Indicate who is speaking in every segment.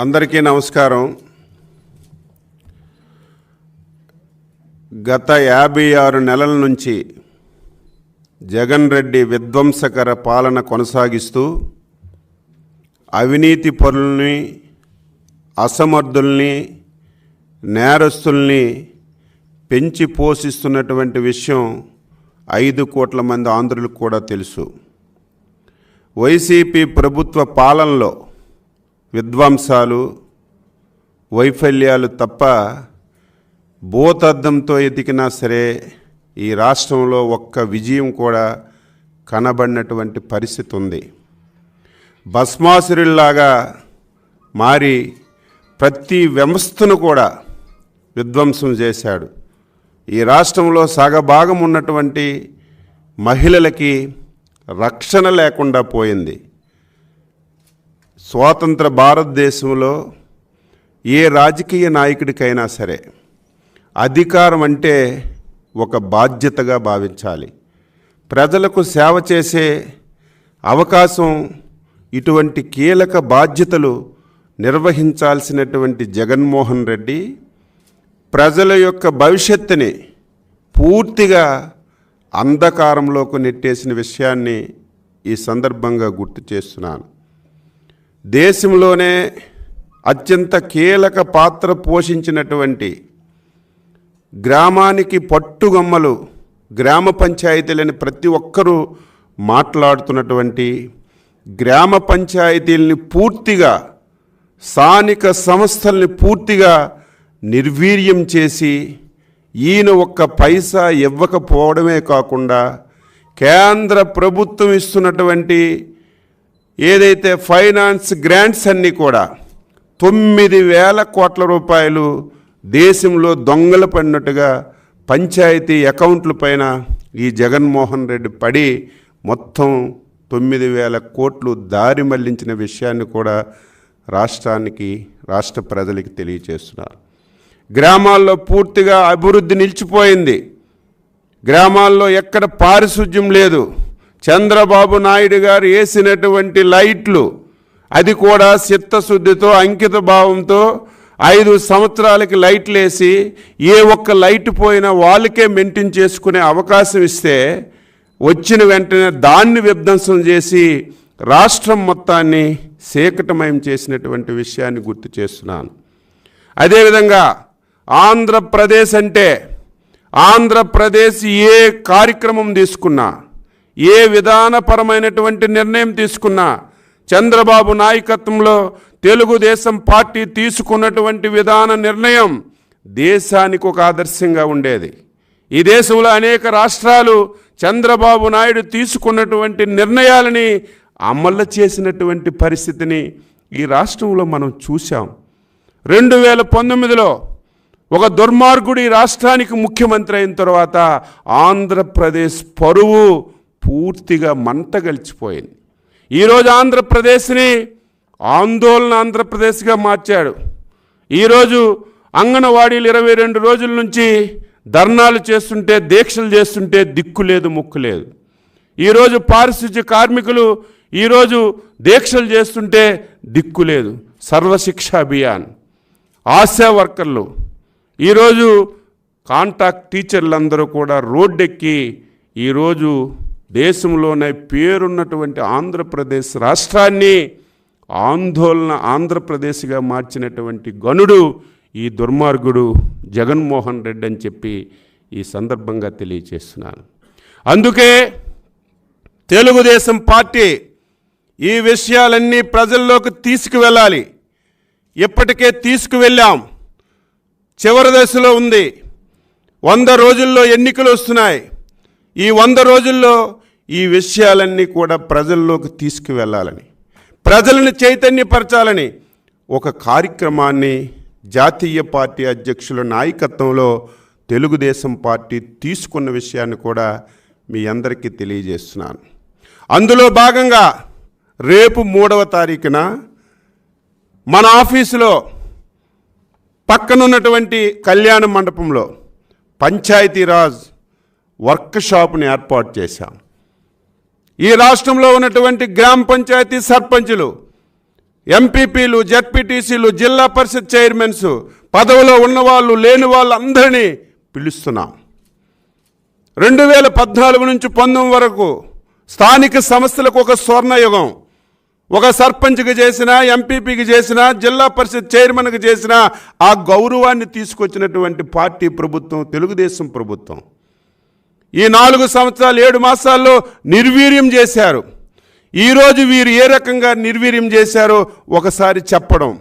Speaker 1: అందరికీ నమస్కారం. గత యాభై ఆరు నెలల నుంచి జగన్ రెడ్డి విధ్వంసకర పాలన కొనసాగిస్తూ అవినీతి పరుల్ని అసమర్థుల్ని నేరస్తుల్ని పెంచి పోషిస్తున్నటువంటి విషయం ఐదు కోట్ల మంది ఆంధ్రులకు కూడా తెలుసు. వైసీపీ ప్రభుత్వ పాలనలో విధ్వంసాలు వైఫల్యాలు తప్ప భూతద్దంతో ఎతికినా సరే ఈ రాష్ట్రంలో ఒక్క విజయం కూడా కనబడినటువంటి పరిస్థితి ఉంది. భస్మాసురుల్లాగా మారి ప్రతి వ్యవస్థను కూడా విధ్వంసం చేశాడు. ఈ రాష్ట్రంలో సగభాగం ఉన్నటువంటి మహిళలకి రక్షణ లేకుండా పోయింది. స్వాతంత్ర భారతదేశంలో ఏ రాజకీయ నాయకుడికైనా సరే అధికారం అంటే ఒక బాధ్యతగా భావించాలి. ప్రజలకు సేవ చేసే అవకాశం ఇటువంటి కీలక బాధ్యతలు నిర్వహించాల్సినటువంటి జగన్మోహన్ రెడ్డి ప్రజల యొక్క భవిష్యత్తుని పూర్తిగా అంధకారంలోకి నెట్టేసిన విషయాన్ని ఈ సందర్భంగా గుర్తు చేస్తున్నాను. దేశంలోనే అత్యంత కీలక పాత్ర పోషించినటువంటి గ్రామానికి పట్టుగమ్మలు గ్రామ పంచాయతీలని ప్రతి ఒక్కరూ మాట్లాడుతున్నటువంటి గ్రామ పంచాయతీలని పూర్తిగా స్థానిక సంస్థల్ని పూర్తిగా నిర్వీర్యం చేసి ఈయన ఒక్క పైసా ఇవ్వకపోవడమే కాకుండా కేంద్ర ప్రభుత్వం ఇస్తున్నటువంటి ఏదైతే ఫైనాన్స్ గ్రాంట్స్ అన్నీ కూడా తొమ్మిది వేల కోట్ల రూపాయలు దేశంలో దొంగలు పడినట్టుగా పంచాయతీ అకౌంట్ల పైన ఈ జగన్మోహన్ రెడ్డి పడి మొత్తం తొమ్మిది వేల కోట్లు దారి మళ్ళించిన విషయాన్ని కూడా రాష్ట్రానికి రాష్ట్ర ప్రజలకి తెలియచేస్తున్నారు. గ్రామాల్లో పూర్తిగా అభివృద్ధి నిలిచిపోయింది. గ్రామాల్లో ఎక్కడ పారిశుద్ధ్యం లేదు. చంద్రబాబు నాయుడు గారు వేసినటువంటి లైట్లు అది కూడా చిత్తశుద్ధితో అంకిత భావంతో ఐదు సంవత్సరాలకి లైట్లు వేసి ఏ ఒక్క లైట్ పోయినా వాళ్ళకే మెయింటైన్ చేసుకునే అవకాశం ఇస్తే వచ్చిన వెంటనే దాన్ని విధ్వంసం చేసి రాష్ట్రం మొత్తాన్ని సేకటమయం చేసినటువంటి విషయాన్ని గుర్తు చేస్తున్నాను. అదేవిధంగా ఆంధ్రప్రదేశ్ అంటే ఆంధ్రప్రదేశ్ ఏ కార్యక్రమం తీసుకున్నా ఏ విధానపరమైనటువంటి నిర్ణయం తీసుకున్నా చంద్రబాబు నాయకత్వంలో తెలుగుదేశం పార్టీ తీసుకున్నటువంటి విధాన నిర్ణయం దేశానికి ఒక ఆదర్శంగా ఉండేది. ఈ దేశంలో అనేక రాష్ట్రాలు చంద్రబాబు నాయుడు తీసుకున్నటువంటి నిర్ణయాలని అమలు చేసినటువంటి పరిస్థితిని ఈ రాష్ట్రంలో మనం చూసాం రెండు వేల పంతొమ్మిదిలో ఒక దుర్మార్గుడి రాష్ట్రానికి ముఖ్యమంత్రి అయిన తర్వాత ఆంధ్రప్రదేశ్ పరువు పూర్తిగా మంట గలిచిపోయింది. ఈరోజు ఆంధ్రప్రదేశ్ని ఆందోళన ఆంధ్రప్రదేశ్గా మార్చాడు. ఈరోజు అంగన్వాడీలు ఇరవై రెండు రోజుల నుంచి ధర్నాలు చేస్తుంటే దీక్షలు చేస్తుంటే దిక్కు లేదు ముక్కు లేదు. ఈరోజు పారిశుద్ధ్య కార్మికులు ఈరోజు దీక్షలు చేస్తుంటే దిక్కు లేదు. సర్వశిక్ష అభియాన్. ఆశా వర్కర్లు. ఈరోజు కాంటాక్ట్ టీచర్లందరూ కూడా రోడ్డెక్కి ఈరోజు దేశంలోనే పేరున్నటువంటి ఆంధ్రప్రదేశ్ రాష్ట్రాన్ని ఆందోళన ఆంధ్రప్రదేశ్గా మార్చినటువంటి గనుడు ఈ దుర్మార్గుడు జగన్మోహన్ రెడ్డి అని చెప్పి ఈ సందర్భంగా తెలియచేస్తున్నాను. అందుకే తెలుగుదేశం పార్టీ ఈ విషయాలన్నీ ప్రజల్లోకి తీసుకువెళ్ళాలి. ఇప్పటికే తీసుకువెళ్ళాం. చివరి దశలో ఉంది. వంద రోజుల్లో ఎన్నికలు వస్తున్నాయి. ఈ వంద రోజుల్లో ఈ విషయాలన్నీ కూడా ప్రజల్లోకి తీసుకువెళ్ళాలని ప్రజలను చైతన్యపరచాలని ఒక కార్యక్రమాన్ని జాతీయ పార్టీ అధ్యక్షుల నాయకత్వంలో తెలుగుదేశం పార్టీ తీసుకున్న విషయాన్ని కూడా మీ అందరికీ తెలియజేస్తున్నాను. అందులో భాగంగా రేపు మూడవ తారీఖున మన ఆఫీసులో పక్కనున్నటువంటి కళ్యాణ మండపంలో పంచాయతీరాజ్ వర్క్ షాప్ని ఏర్పాటు చేశాం. ఈ రాష్ట్రంలో ఉన్నటువంటి గ్రామ పంచాయతీ సర్పంచులు ఎంపీపీలు జడ్పీటీసీలు జిల్లా పరిషత్ చైర్మన్స్ పదవిలో ఉన్నవాళ్ళు లేని వాళ్ళందరినీ పిలుస్తున్నాం. రెండు వేల పద్నాలుగు నుంచి పంతొమ్మిది వరకు స్థానిక సంస్థలకు ఒక స్వర్ణయుగం. ఒక సర్పంచ్కి చేసిన ఎంపీపీకి చేసిన జిల్లా పరిషత్ చైర్మన్కి చేసిన ఆ గౌరవాన్ని తీసుకొచ్చినటువంటి పార్టీ ప్రభుత్వం తెలుగుదేశం ప్రభుత్వం. ఈ నాలుగు సంవత్సరాలు ఏడు మాసాల్లో నిర్వీర్యం చేశారు. ఈరోజు వీరు ఏ రకంగా నిర్వీర్యం చేశారో ఒకసారి చెప్పడం.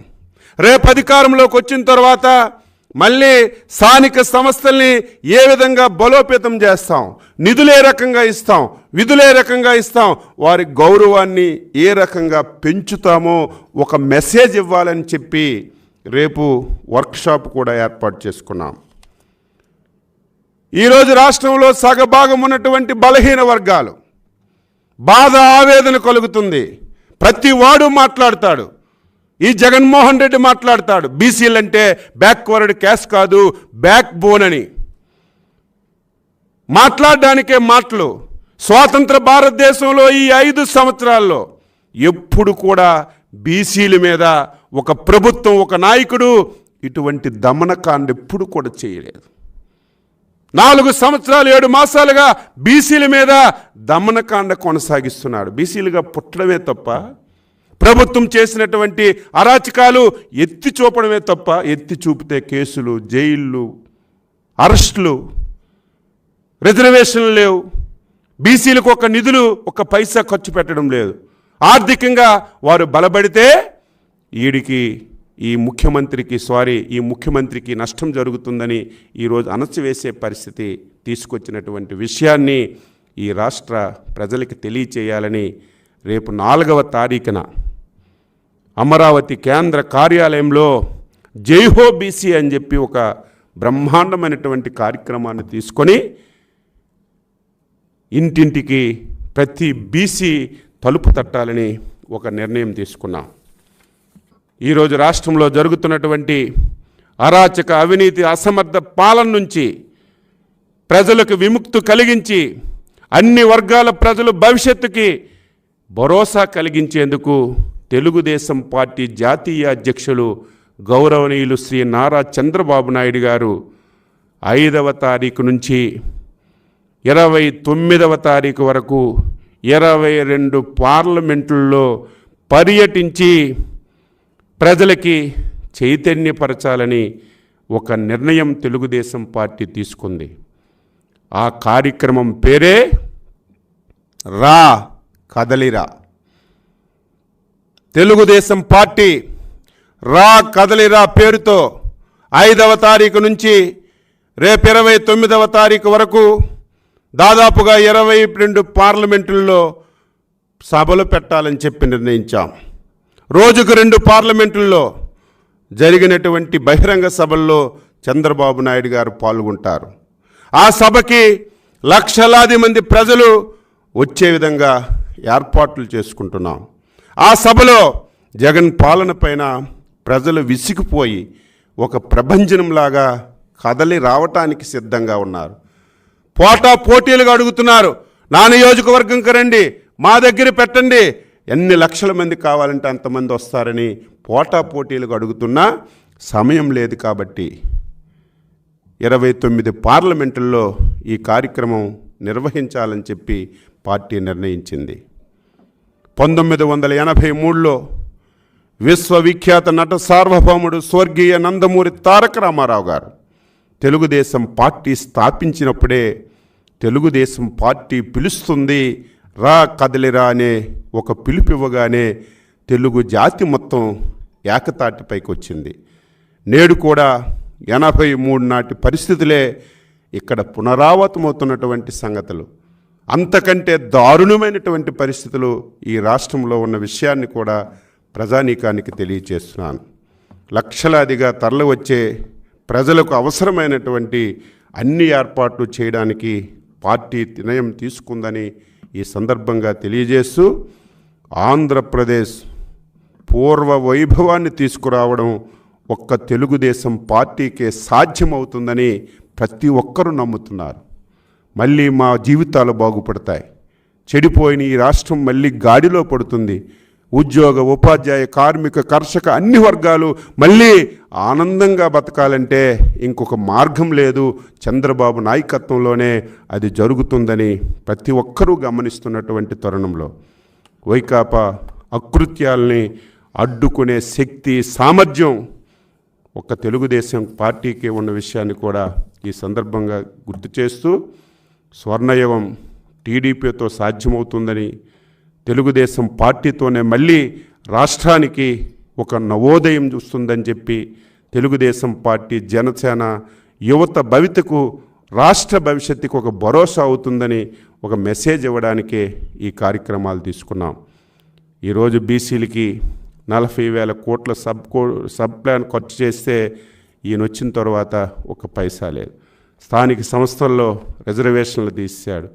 Speaker 1: రేపు అధికారంలోకి వచ్చిన తర్వాత మళ్ళీ స్థానిక సంస్థల్ని ఏ విధంగా బలోపేతం చేస్తాం? నిధులు ఏ రకంగా ఇస్తాం? విధులు ఏ రకంగా ఇస్తాం? వారి గౌరవాన్ని ఏ రకంగా పెంచుతామో ఒక మెసేజ్ ఇవ్వాలని చెప్పి రేపు వర్క్షాప్ కూడా ఏర్పాటు చేసుకున్నాం. ఈరోజు రాష్ట్రంలో సగభాగం ఉన్నటువంటి బలహీన వర్గాలు బాధ ఆవేదన కలుగుతుంది. ప్రతి వాడు మాట్లాడతాడు. ఈ జగన్మోహన్ రెడ్డి మాట్లాడతాడు. బీసీలు అంటే బ్యాక్వర్డ్ క్యాష్ కాదు బ్యాక్ బోన్ అని. మాట్లాడడానికే మాటలు. స్వాతంత్ర భారతదేశంలో ఈ ఐదు సంవత్సరాల్లో ఎప్పుడు కూడా బీసీల మీద ఒక ప్రభుత్వం ఒక నాయకుడు ఇటువంటి దమనకాండ ఎప్పుడు కూడా చేయలేదు. నాలుగు సంవత్సరాలు ఏడు మాసాలుగా బీసీల మీద దమనకాండ కొనసాగిస్తున్నాడు. బీసీలుగా పుట్టడమే తప్ప ప్రభుత్వం చేసినటువంటి అరాచకాలు ఎత్తి చూపడమే తప్ప ఎత్తి చూపితే కేసులు జైళ్ళు అరెస్టులు రిజర్వేషన్లు లేవు. బీసీలకు ఒక నిధులు ఒక పైసా ఖర్చు పెట్టడం లేదు. ఆర్థికంగా వారు బలపడితే ఈడికి ఈ ముఖ్యమంత్రికి సారీ ఈ ముఖ్యమంత్రికి నష్టం జరుగుతుందని ఈరోజు అణచివేసే పరిస్థితి తీసుకొచ్చినటువంటి విషయాన్ని ఈ రాష్ట్ర ప్రజలకి తెలియచేయాలని రేపు నాలుగవ తారీఖున అమరావతి కేంద్ర కార్యాలయంలో జైహో బీసీ అని చెప్పి ఒక బ్రహ్మాండమైనటువంటి కార్యక్రమాన్ని తీసుకొని ఇంటింటికి ప్రతి బీసీ తలుపు తట్టాలని ఒక నిర్ణయం తీసుకున్నాం. ఈరోజు రాష్ట్రంలో జరుగుతున్నటువంటి అరాచక అవినీతి అసమర్థ పాలన నుంచి ప్రజలకు విముక్తి కలిగించి అన్ని వర్గాల ప్రజలు భవిష్యత్తుకి భరోసా కలిగించేందుకు తెలుగుదేశం పార్టీ జాతీయ అధ్యక్షులు గౌరవనీయులు శ్రీ నారా చంద్రబాబు నాయుడు గారు ఐదవ తారీఖు నుంచి ఇరవై తొమ్మిదవ తారీఖు వరకు ఇరవై రెండు పార్లమెంట్లలో పర్యటించి ప్రజలకి చైతన్యపరచాలని ఒక నిర్ణయం తెలుగుదేశం పార్టీ తీసుకుంది. ఆ కార్యక్రమం పేరే రా కదలిరా. తెలుగుదేశం పార్టీ రా కదలిరా పేరుతో ఐదవ తారీఖు నుంచి రేపు ఇరవై తొమ్మిదవ తారీఖు వరకు దాదాపుగా ఇరవై రెండు పార్లమెంటుల్లో సభలు పెట్టాలని చెప్పి నిర్ణయించాం. రోజుకు రెండు పార్లమెంటుల్లో జరిగినటువంటి బహిరంగ సభల్లో చంద్రబాబు నాయుడు గారు పాల్గొంటారు. ఆ సభకి లక్షలాది మంది ప్రజలు వచ్చే విధంగా ఏర్పాట్లు చేసుకుంటున్నాం. ఆ సభలో జగన్ పాలన పైన ప్రజలు విసిగిపోయి ఒక ప్రభంజనంలాగా కదలి రావటానికి సిద్ధంగా ఉన్నారు. పోటా పోటీలుగా అడుగుతున్నారు. నా నియోజకవర్గంకి రండి మా దగ్గర పెట్టండి ఎన్ని లక్షల మంది కావాలంటే అంతమంది వస్తారని పోటా పోటీలకు అడుగుతున్నా సమయం లేదు కాబట్టి ఇరవై తొమ్మిది పార్లమెంటుల్లో ఈ కార్యక్రమం నిర్వహించాలని చెప్పి పార్టీ నిర్ణయించింది. పంతొమ్మిది వందల ఎనభై మూడులో విశ్వవిఖ్యాత నట సార్వభౌముడు స్వర్గీయ నందమూరి తారక రామారావు గారు తెలుగుదేశం పార్టీ స్థాపించినప్పుడే తెలుగుదేశం పార్టీ పిలుస్తుంది రా కదలిరా అనే ఒక పిలుపు ఇవ్వగానే తెలుగు జాతి మొత్తం ఏకతాటిపైకి వచ్చింది. నేడు కూడా ఎనభై మూడు నాటి పరిస్థితులే ఇక్కడ పునరావృతమవుతున్నటువంటి సంగతులు. అంతకంటే దారుణమైనటువంటి పరిస్థితులు ఈ రాష్ట్రంలో ఉన్న విషయాన్ని కూడా ప్రజానీకానికి తెలియచేస్తున్నాను. లక్షలాదిగా తరలివచ్చే ప్రజలకు అవసరమైనటువంటి అన్ని ఏర్పాట్లు చేయడానికి పార్టీ నిర్ణయం తీసుకుందని ఈ సందర్భంగా తెలియజేస్తూ ఆంధ్రప్రదేశ్ పూర్వ వైభవాన్ని తీసుకురావడం ఒక్క తెలుగుదేశం పార్టీకే సాధ్యమవుతుందని ప్రతి ఒక్కరూ నమ్ముతున్నారు. మళ్ళీ మా జీవితాలు బాగుపడతాయి. చెడిపోయిన ఈ రాష్ట్రం మళ్ళీ గాడిలో పడుతుంది. ఉద్యోగ ఉపాధ్యాయ కార్మిక కర్షక అన్ని వర్గాలు మళ్ళీ ఆనందంగా బతకాలంటే ఇంకొక మార్గం లేదు. చంద్రబాబు నాయకత్వంలోనే అది జరుగుతుందని ప్రతి ఒక్కరూ గమనిస్తున్నటువంటి తరుణంలో వైకాపా అకృత్యాల్ని అడ్డుకునే శక్తి సామర్థ్యం ఒక్క తెలుగుదేశం పార్టీకి ఉన్న విషయాన్ని కూడా ఈ సందర్భంగా గుర్తు చేస్తూ స్వర్ణయుగం టీడీపీతో సాధ్యమవుతుందని తెలుగుదేశం పార్టీతోనే మళ్ళీ రాష్ట్రానికి ఒక నవోదయం చూస్తుందని చెప్పి తెలుగుదేశం పార్టీ జనసేన యువత భవితకు రాష్ట్ర భవిష్యత్తుకు ఒక భరోసా అవుతుందని ఒక మెసేజ్ ఇవ్వడానికే ఈ కార్యక్రమాలు తీసుకున్నాం. ఈరోజు బీసీలకి నలభై వేల కోట్ల సబ్ కో సబ్ ప్లాన్ ఖర్చు చేస్తే ఈయన వచ్చిన తర్వాత ఒక పైసా లేదు. స్థానిక సంస్థల్లో రిజర్వేషన్లు తీశాడు.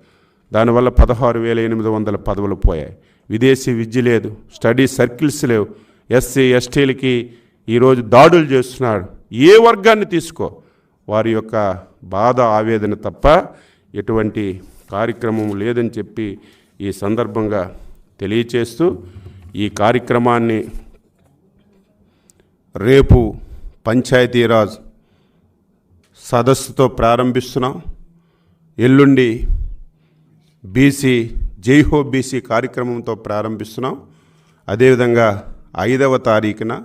Speaker 1: దానివల్ల పదహారు వేల ఎనిమిది వందల పదవులు పోయాయి. విదేశీ విద్య లేదు స్టడీ సర్కిల్స్ లేవు. ఎస్సీ ఎస్టీలకి ఈరోజు దాడులు చేస్తున్నారు. ఏ వర్గాన్ని తీసుకో? వారి యొక్క బాధ ఆవేదన తప్ప ఎటువంటి కార్యక్రమం లేదని చెప్పి ఈ సందర్భంగా తెలియచేస్తూ ఈ కార్యక్రమాన్ని రేపు పంచాయతీరాజ్ సదస్సుతో ప్రారంభిస్తున్నాం. ఎల్లుండి బీసీ జైహో బీసీ కార్యక్రమంతో ప్రారంభిస్తున్నాం. అదేవిధంగా ఐదవ తారీఖున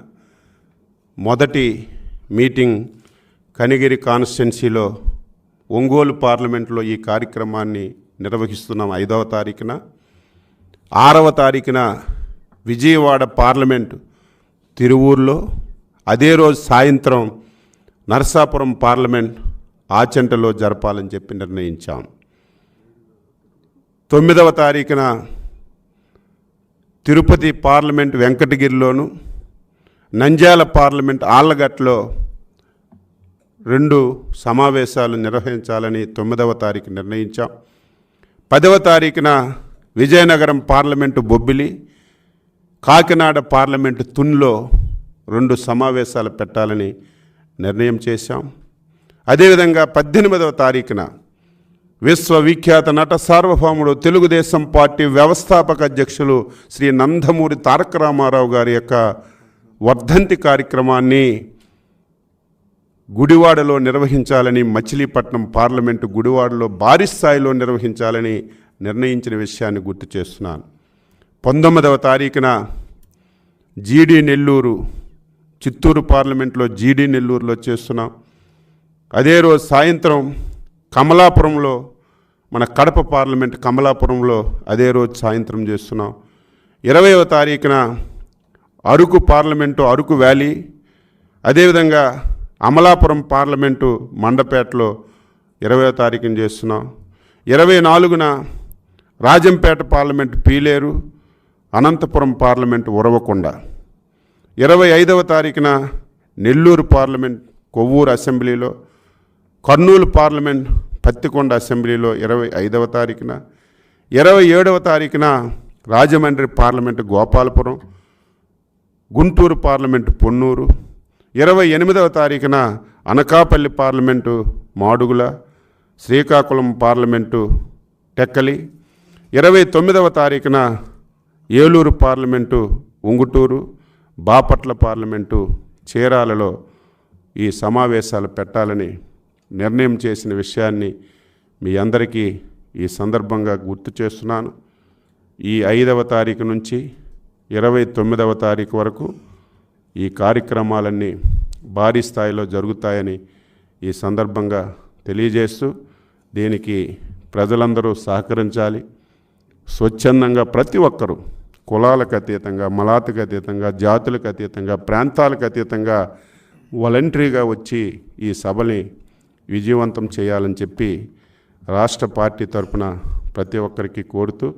Speaker 1: మొదటి మీటింగ్ కనిగిరి కాన్స్టిట్యున్సీలో ఒంగోలు పార్లమెంట్లో ఈ కార్యక్రమాన్ని నిర్వహిస్తున్నాం ఐదవ తారీఖున. ఆరవ తారీఖున విజయవాడ పార్లమెంట్ తిరువూరులో అదే రోజు సాయంత్రం నరసాపురం పార్లమెంట్ ఆచంటలో జరపాలని చెప్పి నిర్ణయించాం. తొమ్మిదవ తారీఖున తిరుపతి పార్లమెంట్ వెంకటగిరిలోను నంద్యాల పార్లమెంట్ ఆళ్ళగట్లో రెండు సమావేశాలు నిర్వహించాలని తొమ్మిదవ తారీఖు నిర్ణయించాం. పదవ తారీఖున విజయనగరం పార్లమెంటు బొబ్బిలి కాకినాడ పార్లమెంటు తున్లో రెండు సమావేశాలు పెట్టాలని నిర్ణయం చేశాం. అదేవిధంగా పద్దెనిమిదవ తారీఖున విశ్వవిఖ్యాత నట సార్వభౌముడు తెలుగుదేశం పార్టీ వ్యవస్థాపక అధ్యక్షులు శ్రీ నందమూరి తారక రామారావు గారి యొక్క వర్ధంతి కార్యక్రమాన్ని గుడివాడలో నిర్వహించాలని మచిలీపట్నం పార్లమెంటు గుడివాడలో భారీ స్థాయిలో నిర్వహించాలని నిర్ణయించిన విషయాన్ని గుర్తు చేస్తున్నాను. పంతొమ్మిదవ తారీఖున జీడీ నెల్లూరు చిత్తూరు పార్లమెంట్లో జీడీ నెల్లూరులో చేస్తున్నాం. అదే రోజు సాయంత్రం కమలాపురంలో మన కడప పార్లమెంట్ కమలాపురంలో అదే రోజు సాయంత్రం చేస్తున్నాం. ఇరవైవ తారీఖున అరకు పార్లమెంటు అరకు వ్యాలీ అదేవిధంగా అమలాపురం పార్లమెంటు మండపేటలో ఇరవై తారీఖున చేస్తున్నాం. ఇరవై నాలుగున రాజంపేట పార్లమెంటు పీలేరు అనంతపురం పార్లమెంటు ఉరవకొండ. ఇరవై ఐదవ తారీఖున నెల్లూరు పార్లమెంట్ కొవ్వూరు అసెంబ్లీలో కర్నూలు పార్లమెంట్ పత్తికొండ అసెంబ్లీలో ఇరవై ఐదవ తారీఖున ఇరవై ఏడవ తారీఖున రాజమండ్రి పార్లమెంటు గోపాలపురం గుంటూరు పార్లమెంటు పొన్నూరు ఇరవై ఎనిమిదవ తారీఖున అనకాపల్లి పార్లమెంటు మాడుగుల శ్రీకాకుళం పార్లమెంటు టెక్కలి ఇరవై తొమ్మిదవ తారీఖున ఏలూరు పార్లమెంటు ఉంగుటూరు బాపట్ల పార్లమెంటు చీరాలలో ఈ సమావేశాలు పెట్టాలని నిర్ణయం చేసిన విషయాన్ని మీ అందరికీ ఈ సందర్భంగా గుర్తు చేస్తున్నాను. ఈ ఐదవ తారీఖు నుంచి ఇరవై తొమ్మిదవ తారీఖు వరకు ఈ కార్యక్రమాలన్నీ భారీ స్థాయిలో జరుగుతాయని ఈ సందర్భంగా తెలియజేస్తూ దీనికి ప్రజలందరూ సహకరించాలి. స్వచ్ఛందంగా ప్రతి ఒక్కరూ కులాలకు అతీతంగా మలాతకు అతీతంగా జాతులకు అతీతంగా ప్రాంతాలకు అతీతంగా వాలంటరీగా వచ్చి ఈ సభని విజయవంతం చేయాలని చెప్పి రాష్ట్ర పార్టీ తరపున ప్రతి ఒక్కరికి కోరుతూ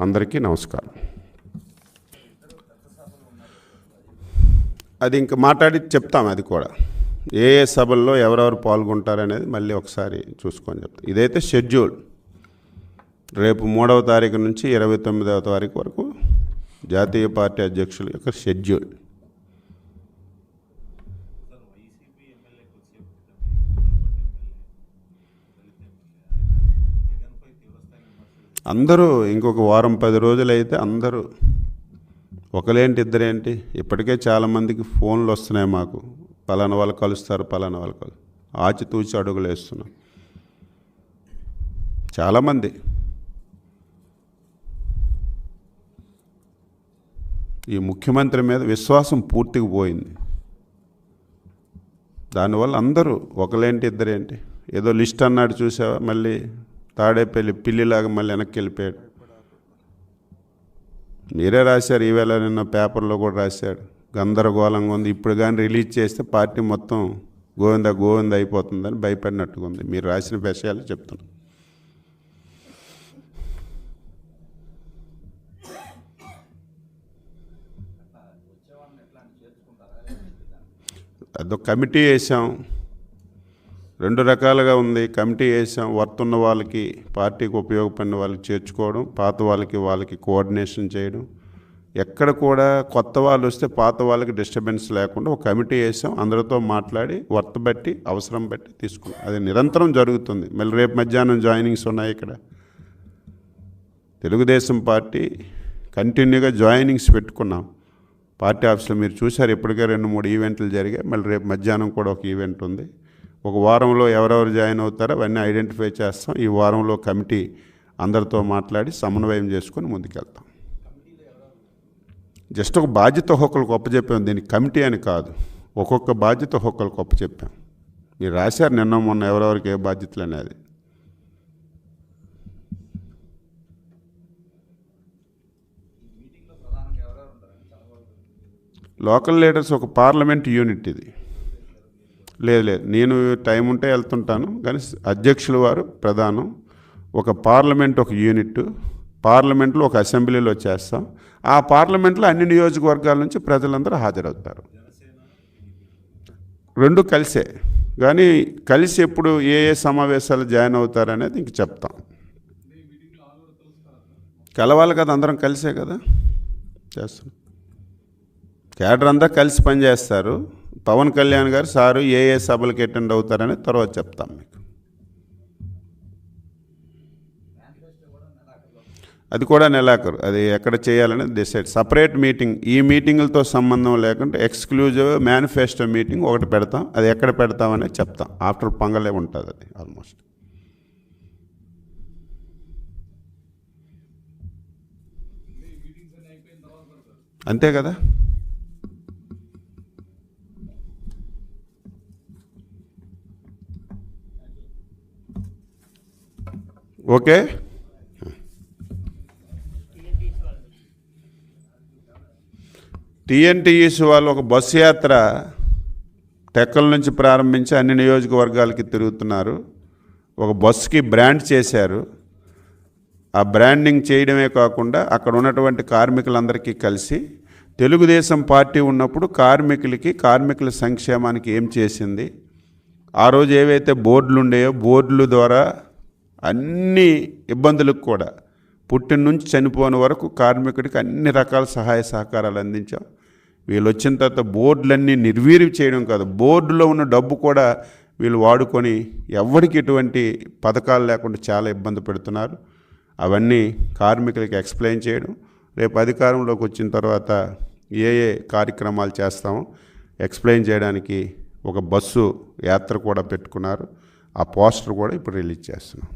Speaker 1: అందరికీ నమస్కారం. అది ఇంక మాట్లాడి చెప్తాం అది కూడా. ఏ ఏ సభల్లో ఎవరెవరు పాల్గొంటారనేది మళ్ళీ ఒకసారి చూసుకొని చెప్తాం. ఇదైతే షెడ్యూల్. రేపు మూడవ తారీఖు నుంచి ఇరవై తొమ్మిదవ తారీఖు వరకు జాతీయ పార్టీ అధ్యక్షుల యొక్క షెడ్యూల్. అందరూ ఇంకొక వారం పది రోజులైతే అందరూ ఒకలేంటి ఇద్దరేంటి? ఇప్పటికే చాలామందికి ఫోన్లు వస్తున్నాయి మాకు. పలానా వాళ్ళు కలుస్తారు పలానా వాళ్ళు కలు ఆచితూచి అడుగులు వేస్తున్నాం. చాలామంది. ఈ ముఖ్యమంత్రి మీద విశ్వాసం పూర్తిగా పోయింది. దానివల్ల అందరూ ఒకలేంటి ఇద్దరేంటి? ఏదో లిస్ట్ అన్నాడు చూసావా? మళ్ళీ తాడేపల్లి పిల్లిలాగా మళ్ళీ వెనక్కి వెళ్ళిపోయాడు. మీరే రాశారు ఈవేళ నిన్న పేపర్లో కూడా రాశాడు. గందరగోళంగా ఉంది. ఇప్పుడు కానీ రిలీజ్ చేస్తే పార్టీ మొత్తం గోవింద గోవింద అయిపోతుందని భయపడినట్టుగా ఉంది. మీరు రాసిన విషయాలు చెప్తున్నాను. అదొక కమిటీ వేసాం రెండు రకాలుగా ఉంది. కమిటీ వేసాం. వర్త్ ఉన్న వాళ్ళకి పార్టీకి ఉపయోగపడిన వాళ్ళకి చేర్చుకోవడం పాత వాళ్ళకి వాళ్ళకి కోఆర్డినేషన్ చేయడం. ఎక్కడ కూడా కొత్త వాళ్ళు వస్తే పాత వాళ్ళకి డిస్టర్బెన్స్ లేకుండా ఒక కమిటీ వేసాం. అందరితో మాట్లాడి వర్త్ బట్టి అవసరం బట్టి తీసుకున్నాం. అది నిరంతరం జరుగుతుంది. మళ్ళీ రేపు మధ్యాహ్నం జాయినింగ్స్ ఉన్నాయి ఇక్కడ. తెలుగుదేశం పార్టీ కంటిన్యూగా జాయినింగ్స్ పెట్టుకున్నాం. పార్టీ ఆఫీస్లో మీరు చూశారు ఇప్పటికే రెండు మూడు ఈవెంట్లు జరిగాయి. మళ్ళీ రేపు మధ్యాహ్నం కూడా ఒక ఈవెంట్ ఉంది. ఒక వారంలో ఎవరెవరు జాయిన్ అవుతారో అవన్నీ ఐడెంటిఫై చేస్తాం. ఈ వారంలో కమిటీ అందరితో మాట్లాడి సమన్వయం చేసుకొని ముందుకెళ్తాం. జస్ట్ ఒక బాధ్యత ఒక్కొక్కరికి ఒప్పచెప్పాం దీనికి కమిటీ అని కాదు. ఒక్కొక్క బాధ్యత ఒక్కొక్కరికి ఒప్పచెప్పాం మీరు రాశారు నిన్న మొన్న ఎవరెవరికి ఏ బాధ్యతలు అనేది లోకల్ లీడర్స్ ఒక పార్లమెంట్ యూనిట్ ఇది. లేదు లేదు. నేను టైం ఉంటే వెళ్తుంటాను. కానీ అధ్యక్షుల వారు ప్రధానం. ఒక పార్లమెంట్ ఒక యూనిట్. పార్లమెంట్లో ఒక అసెంబ్లీలో చేస్తాం. ఆ పార్లమెంట్లో అన్ని నియోజకవర్గాల నుంచి ప్రజలందరూ హాజరవుతారు. రెండు కలిసే. కానీ కలిసి ఎప్పుడు ఏ ఏ సమావేశాలు జాయిన్ అవుతారనేది ఇంక చెప్తాం. కలవాలి కదా అందరం కలిసే కదా? చేస్తాం. కేడర్ అంతా కలిసి పనిచేస్తారు పవన్ కళ్యాణ్ గారు సారు ఏ ఏ సభలకు అటెండ్ అవుతారని తర్వాత చెప్తాం మీకు. అది కూడా నెలాఖరు. అది ఎక్కడ చేయాలని డిసైడ్. Separate meeting. ఈ మీటింగులతో సంబంధం లేకుండా ఎక్స్క్లూజివ్ మేనిఫెస్టో మీటింగ్ ఒకటి పెడతాం. అది ఎక్కడ పెడతామనే చెప్తాం. ఆఫ్టర్ పొంగలే ఉంటుంది అది ఆల్మోస్ట్. అంతే కదా? ఓకే. టీఎన్టీఈస్ వాళ్ళు ఒక బస్సు యాత్ర టెక్కల నుంచి ప్రారంభించి అన్ని నియోజకవర్గాలకి తిరుగుతున్నారు. ఒక బస్సుకి బ్రాండ్ చేశారు. ఆ బ్రాండింగ్ చేయడమే కాకుండా అక్కడ ఉన్నటువంటి కార్మికులందరికీ కలిసి తెలుగుదేశం పార్టీ ఉన్నప్పుడు కార్మికులకి కార్మికుల సంక్షేమానికి ఏం చేసింది? ఆ రోజు ఏవైతే బోర్డులు ఉండేయో బోర్డుల ద్వారా అన్ని ఇబ్బందులకు కూడా పుట్టిన నుంచి చనిపోయిన వరకు కార్మికుడికి అన్ని రకాల సహాయ సహకారాలు అందించాం. వీళ్ళు వచ్చిన తర్వాత బోర్డులన్నీ నిర్వీర్యం చేయడం కాదు బోర్డులో ఉన్న డబ్బు కూడా వీళ్ళు వాడుకొని ఎవరికి ఎటువంటి పథకాలు లేకుండా చాలా ఇబ్బంది పెడుతున్నారు. అవన్నీ కార్మికులకి ఎక్స్ప్లెయిన్ చేయడం రేపు అధికారంలోకి వచ్చిన తర్వాత ఏ ఏ కార్యక్రమాలు చేస్తామో ఎక్స్ప్లెయిన్ చేయడానికి ఒక బస్సు యాత్ర కూడా పెట్టుకున్నారు. ఆ పోస్టర్ కూడా ఇప్పుడు రిలీజ్ చేస్తున్నాం.